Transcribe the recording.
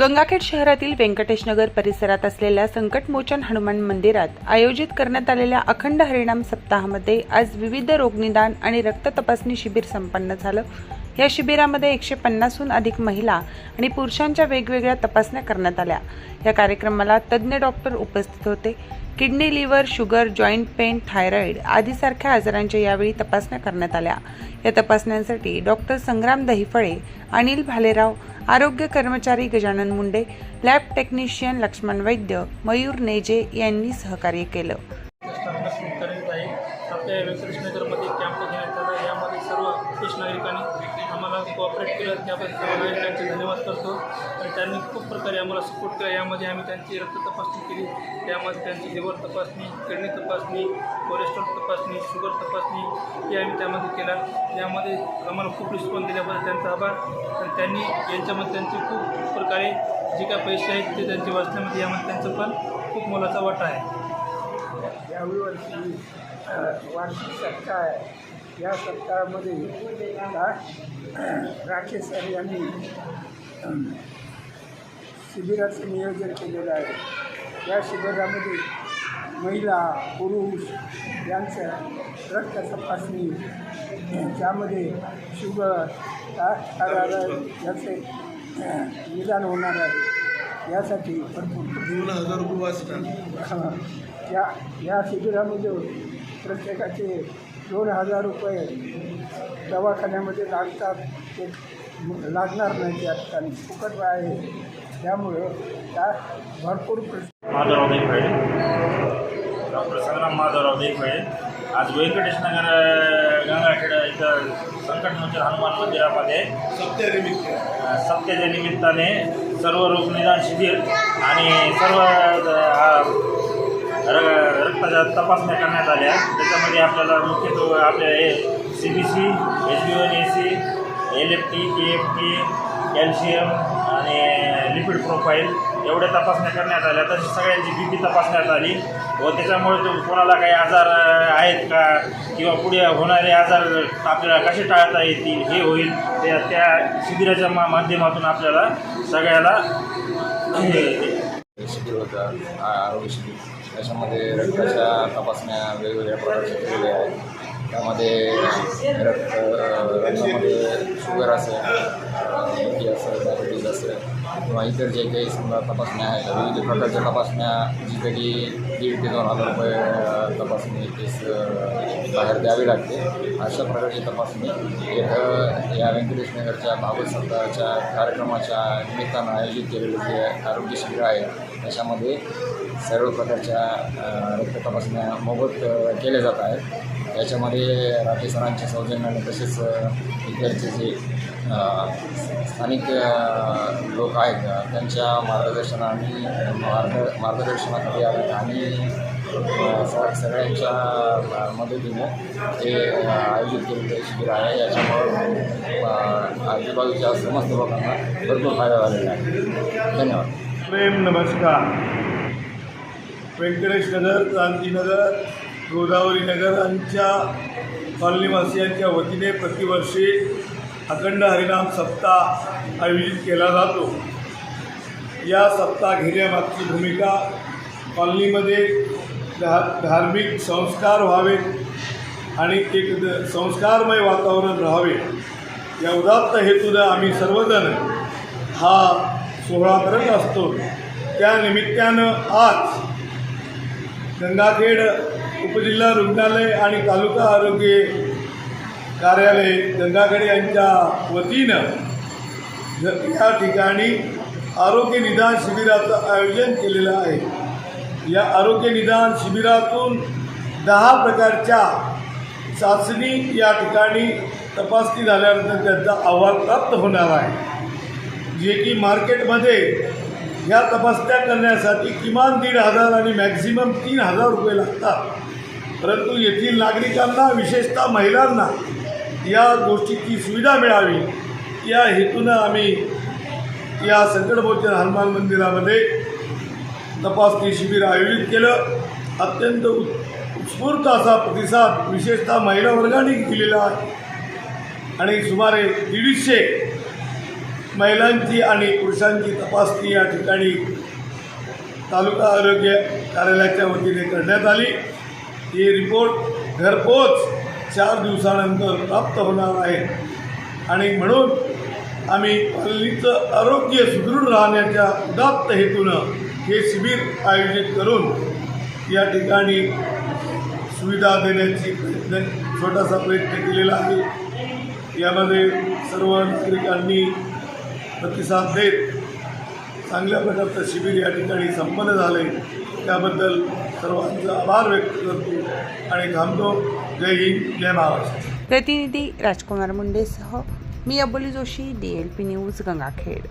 गंगाखेड शहरातील व्यंकटेशनगर परिसरात असलेल्या संकटमोचन हनुमान मंदिरात आयोजित करण्यात आलेल्या अखंड हरिणाम सप्ताहामध्ये आज विविध रोगनिदान आणि रक्त तपासणी शिबिर संपन्न झालं. या शिबिरामध्ये एकशे पन्नासहून अधिक महिला आणि पुरुषांच्या वेगवेगळ्या तपासण्या करण्यात आल्या. या कार्यक्रमाला तज्ज्ञ डॉक्टर उपस्थित होते. Kidney liver sugar joint pain thyroid आदीसारख्या आजारांच्या यावेळी तपासण्या करण्यात आल्या. या तपासण्यांसाठी डॉक्टर संग्राम दहिफळे अनिल भालेराव आरोग्य कर्मचारी गजानन मुंडे लॅब टेक्निशियन लक्ष्मण वैद्य मयूर नेजे यांनी सहकार्य केलं. यामध्ये सर्व नागरिकांनी आम्हाला कोऑपरेट केलं. त्याबद्दल धन्यवाद करतो. त्यांनी खूप प्रकारे आम्हाला सपोर्ट केला. यामध्ये आम्ही त्यांची रक्त तपासणी केली. त्यामध्ये त्यांची लिव्हर तपासणी किडनी तपासणी कोलेस्ट्रॉल तपासणी शुगर तपासणी हे आम्ही त्यामध्ये केला. यामध्ये आम्हाला खूप रिस्पॉन्स दिल्याबद्दल त्यांचा आभार. आणि त्यांनी यांच्यामध्ये त्यांचे खूप प्रकारे जे काय पैसे आहेत ते त्यांचे वाचण्यामध्ये यामध्ये त्यांचं पण खूप मोलाचा वाटा आहे. यावेळी वर्षी वार्षिक सत्ता आहे. या सप्ताहामध्ये राकेश सर यांनी शिबिराचं नियोजन केलेलं आहे. या शिबिरामध्ये महिला पुरुष यांचं रक्त तपासणी त्यामध्ये शुगर याचे निदान होणार आहे. यासाठी भरपूर दोन हजार रुपये या या शिबिरामध्ये प्रत्येकाचे दोन हजार रुपये दवाखान्यामध्ये लागतात. ते लागणार नाही त्या ठिकाणी फुकट आहे. त्यामुळं त्या भरपूर प्र माधवराव देशपांडे डॉक्टर संग्राम माधवराव देशपांडे आज व्यंकटेश नगर गंगाखेड इथं संकटमोचन हनुमान मंदिरामध्ये सप्त्यानिमित्त अ, सप्त्याच्या निमित्ताने सर्व रोग निदान शिबिर आणि सर्व रक्ताच्या तपासण्या करण्यात आल्या. त्याच्यामध्ये आपल्याला मुख्यत्वे आपल्या हे C B C H B one A C L F T K F T calcium आणि लिपिड प्रोफाईल एवढ्या तपासण्या करण्यात आल्या तशी सगळ्यांची बी पी तपासण्यात आली व त्याच्यामुळे कोणाला काही आजार आहेत का? किंवा पुढे होणारे आजार आपल्याला कसे टाळता येतील हे होईल त्या त्या शिबिराच्या मा माध्यमातून आपल्याला सगळ्याला शिबिर होतं आरोग्य शिबिर. त्याच्यामध्ये रक्ताच्या तपासण्या वेगवेगळ्या प्रकारच्या केलेल्या आहेत. त्यामध्ये रक्त रक्तामध्ये शुगर असेल बी असेल डायबिटीज असेल किंवा इतर जे काही समजा तपासण्या आहेत विविध प्रकारच्या तपासण्या जिथे की दीड ते दोन हजार रुपये तपासणी केस बाहेर द्यावी लागते. अशा प्रकारची तपासणी एक या व्यंकटेश नगरच्या भागवत सप्ताहाच्या कार्यक्रमाच्या निमित्तानं आयोजित केलेलं जे आरोग्य शिबिर आहे त्याच्यामध्ये सर्व प्रकारच्या रक्त तपासण्या मोफत केल्या जात आहेत. याच्यामध्ये राठी सरांच्या सौजन्याने तसेच इतरचे जे स्थानिक लोक आहेत आहेत त्यांच्या मार्गदर्शनाने मार्ग मार्गदर्शनाखाली आहेत आणि स सगळ्यांच्या मदतीने हे आयोजित केलेलं शिबिर आहे. याच्यामुळं आजूबाजूच्या समस्त लोकांना भरपूर फायदा झालेला आहे. धन्यवाद. प्रेम नमस्कार. व्यंकटेश नगर क्रांतीनगर गोदावरी नगरांच्या कॉलनीवासियांच्या वतीने प्रतिवर्षी अखंड हरिनाम सप्ताह आयोजित केला जातो. या सत्ता घेण्यामागची भूमिका कॉलनीमध्ये धा धार्मिक संस्कार व्हावेत आणि एक द- संस्कारमय वातावरण राहावे. या उदात्त हेतूनं आम्ही सर्वजण हा सोहळा करत असतो. त्या निमित्तानं आज गंगाखेड उपजिल्हा रुग्णालय आणि तालुका आरोग्य कार्यालय गंगाखेड यांच्या वतीनं या ठिकाणी आरोग्य निदान शिबिराचं आयोजन केलेलं आहे. या आरोग्य निदान शिबिरातून दहा प्रकारच्या चाचणी या ठिकाणी तपासणी झाल्यानंतर त्यांचा अहवाल प्राप्त होणार आहे. जे की मार्केटमध्ये या तपासण्या करण्यासाठी किमान दीड हजार आणि मॅक्झिमम तीन हजार रुपये लागतात. परंतु येथील नागरिकांना विशेषतः महिलांना या गोष्टीची सुविधा मिळावी. या हेतूनं आम्ही या संकटमोचन हनुमान मंदिरामध्ये तपासणी शिबिर आयोजित केलं. अत्यंत उत्स्फूर्त असा प्रतिसाद विशेषतः महिला वर्गाने दिलेला आहे. आणि सुमारे दीडशे महिलांची आणि पुरुषांची तपासणी या ठिकाणी तालुका आरोग्य कार्यालयाच्या वतीने करण्यात आली. ही रिपोर्ट घरपोच चार दिवसानंतर प्राप्त होणार आहे. आणि म्हणून आम्ही पल्लीचं आरोग्य सुदृढ राहण्याच्या उदात्त हेतूनं हे शिबिर आयोजित करून या ठिकाणी सुविधा देण्याची प्रयत्न छोटासा प्रयत्न केलेला आहे. यामध्ये सर्व नागरिकांनी प्रतिसाद देत चांगल्या प्रकारचं शिबिर या ठिकाणी संपन्न झालं आहे त्याबद्दल सर्वांचा आभार व्यक्त करतो आणि थांबतो. जय हिंद जय महाराष्ट्र. प्रतिनिधी राजकुमार मुंडेसह मी Aboli Joshi D L P news Gangakhed.